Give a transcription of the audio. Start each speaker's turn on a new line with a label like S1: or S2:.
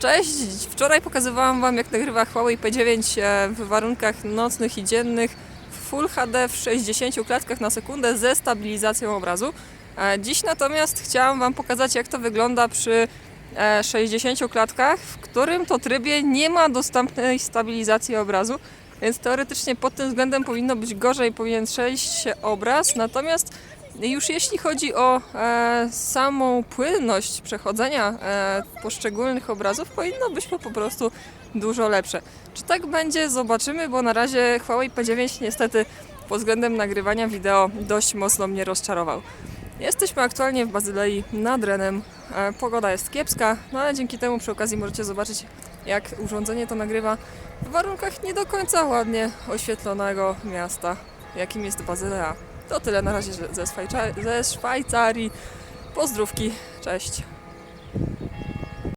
S1: Cześć! Wczoraj pokazywałam Wam jak nagrywa Huawei P9 e, w warunkach nocnych i dziennych w Full HD w 60 klatkach na sekundę ze stabilizacją obrazu. E, Dziś natomiast chciałam Wam pokazać jak to wygląda przy e, 60 klatkach, w którym to trybie nie ma dostępnej stabilizacji obrazu, więc teoretycznie pod tym względem powinno być gorzej, powinien przejść obraz, natomiast już jeśli chodzi o e, samą płynność przechodzenia e, poszczególnych obrazów, powinno być po prostu dużo lepsze. Czy tak będzie? Zobaczymy, bo na razie Huawei P9 niestety pod względem nagrywania wideo dość mocno mnie rozczarował. Jesteśmy aktualnie w Bazylei nad Renem. E, pogoda jest kiepska, no ale dzięki temu przy okazji możecie zobaczyć, jak urządzenie to nagrywa w warunkach nie do końca ładnie oświetlonego miasta, jakim jest Bazylea. To tyle na razie ze, ze Szwajcarii. Pozdrówki, cześć.